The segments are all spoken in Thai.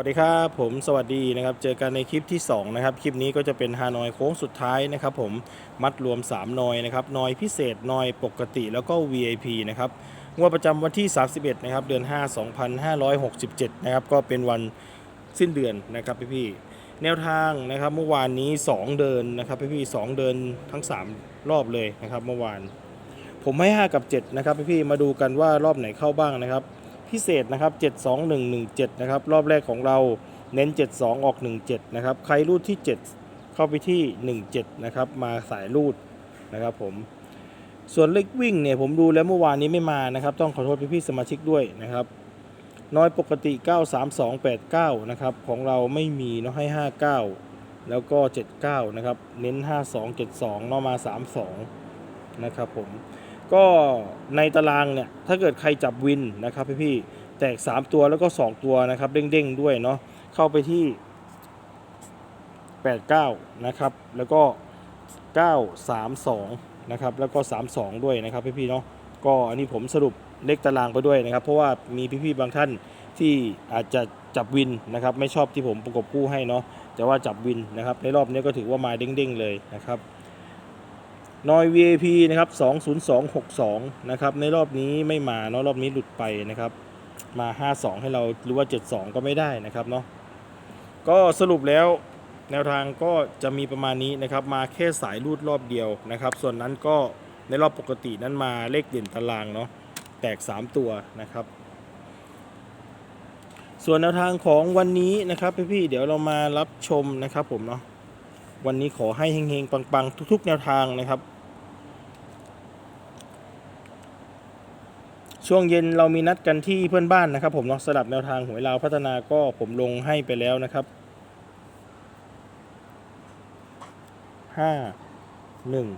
วัสดีครับผมสวัสดีนะครับเจอกันในคลิปที่2นะครับคลิปนี้ก็จะเป็นฮานอยโค้งสุดท้ายนะครับผมมัดรวม 3นอยนะครับนอยพิเศษนอยปกติแล้วก็ VIP นะครับงวดประจำวันที่ 31นะครับเดือน 5 2567นะครับก็เป็นวันสิ้นเดือนนะครับพี่พี่แนวทางนะครับเมื่อวานนี้ 2 เดินนะครับพี่พี่สองเดินทั้ง 3 รอบเลยนะครับเมื่อวาน ผมให้ 5 กับ 7 นะครับพี่ๆมาดูกันว่ารอบไหนเข้าบ้างนะครับ พิเศษนะครับ 72117 นะครับ รอบแรกของเราเน้น 72 ออก 17 นะครับ ใครรูดที่ 7 เข้าไปที่ 17 นะครับ มาสายรูดนะครับผม ส่วนเลขวิ่งเนี่ยผมดูแล้วเมื่อวานนี้ไม่มานะครับ ต้องขอโทษพี่ๆสมาชิกด้วยนะครับ น้อยปกติ 93289 นะครับ ของเราไม่มีเนาะให้ 59 แล้วก็ 79 นะครับ เน้น 5272เนาะมา 32 นะครับผม ก็ในตารางเนี่ยถ้าเกิดใครจับวินนะครับพี่ๆแตก 3 ตัวแล้วก็ 2 ตัวนะครับเด้งๆด้วยเนาะเข้าไปที่ 89 นะครับ แล้วก็ 932 นะครับ แล้วก็ 32 ด้วยนะครับพี่ๆเนาะก็อันนี้ผมสรุปเลขตารางไปด้วยนะครับ เพราะว่ามีพี่ๆบางท่านที่อาจจะจับวินนะครับ ไม่ชอบที่ผมประกบคู่ให้เนาะแต่ว่าจับวินนะครับ ในรอบนี้ก็ถือว่ามาเด้งๆเลยนะครับ นอย VIP นะครับ20262 นะครับ ในรอบนี้ไม่มาเนาะรอบนี้หลุดไปนะครับ มา 52 ให้เราหรือว่า 72 ก็ไม่ได้นะครับเนาะก็สรุปแล้วแนวทางก็จะมีประมาณนี้นะครับ มาแค่สายรูดรอบเดียวนะครับ ส่วนนั้นก็ในรอบปกตินั้นมาเลขเด่นตารางเนาะแตก 3 ตัวนะครับ ส่วนแนวทางของวันนี้นะครับพี่ๆเดี๋ยวเรามารับชมนะครับผมเนาะ วันนี้ขอให้เฮงๆ ปังๆ ทุก ๆ แนวทางนะครับ ช่วงเย็นเรามีนัดกันที่เพื่อนบ้านนะครับ ผมเนาะสลับแนวทางหวยลาวพัฒนาก็ผมลงให้ไปแล้วนะครับห้าหนึ่ง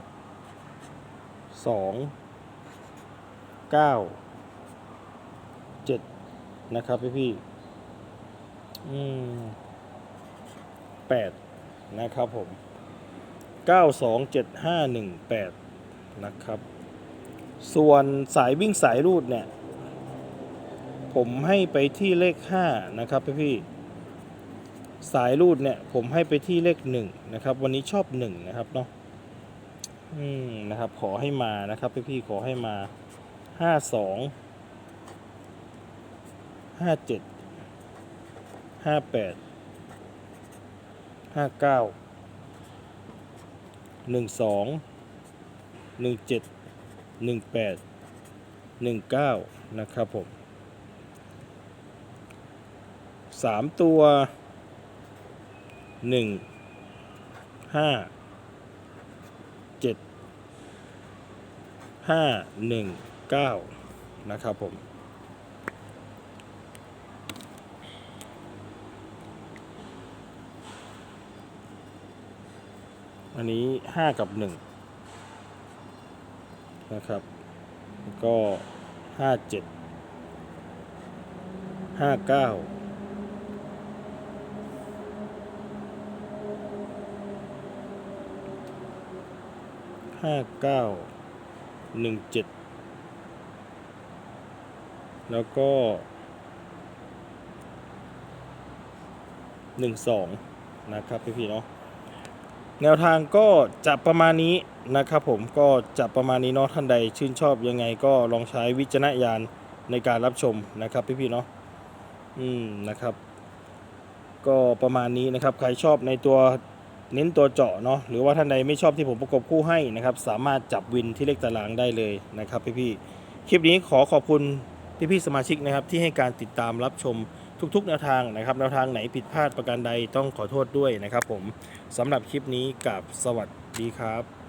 สองเก้าเจ็ดนะครับพี่พี่อืมแปด นะครับผม 92751นะครับ ส่วนสายวิ่งสายรูดเนี่ย ผมให้ไปที่เลข 5 นะครับพี่พี่สายรูดเนี่ย ผมให้ไปที่เลข 1 นะครับ วันนี้ชอบ 1 นะครับเนาะอืมนะครับ ขอให้มานะครับพี่พี่ขอให้มา 52 57 58 ห้าเก้าหนึ่งสองหนึ่งเจ็ดหนึ่งแปดหนึ่งเก้านะครับผมสามตัวหนึ่งห้าเจ็ดห้าหนึ่งเก้านะครับผม อันนี้ 5 กับ 1 นะครับแล้วก็ 57 59 59 17แล้วก็12นะครับพี่ๆเนาะ แนวทางก็จะประมาณนี้นะครับผมก็จะประมาณนี้เนาะท่านใดชื่นชอบยังไงก็ลองใช้วิจารณญาณในการรับชมนะครับพี่ๆเนาะอืมนะครับ ก็ประมาณนี้นะครับใครชอบในตัวเน้นตัวเจาะเนาะหรือว่าท่านใดไม่ชอบที่ผมประกบคู่ให้นะครับ สามารถจับวินที่เลขตารางได้เลยนะครับพี่ๆคลิปนี้ขอขอบคุณพี่ๆสมาชิกนะครับที่ให้การติดตามรับชม ทุกๆ แนวทางนะครับ แนวทางไหนผิดพลาดประการใดต้องขอโทษด้วยนะครับผมสำหรับคลิปนี้กับสวัสดีครับ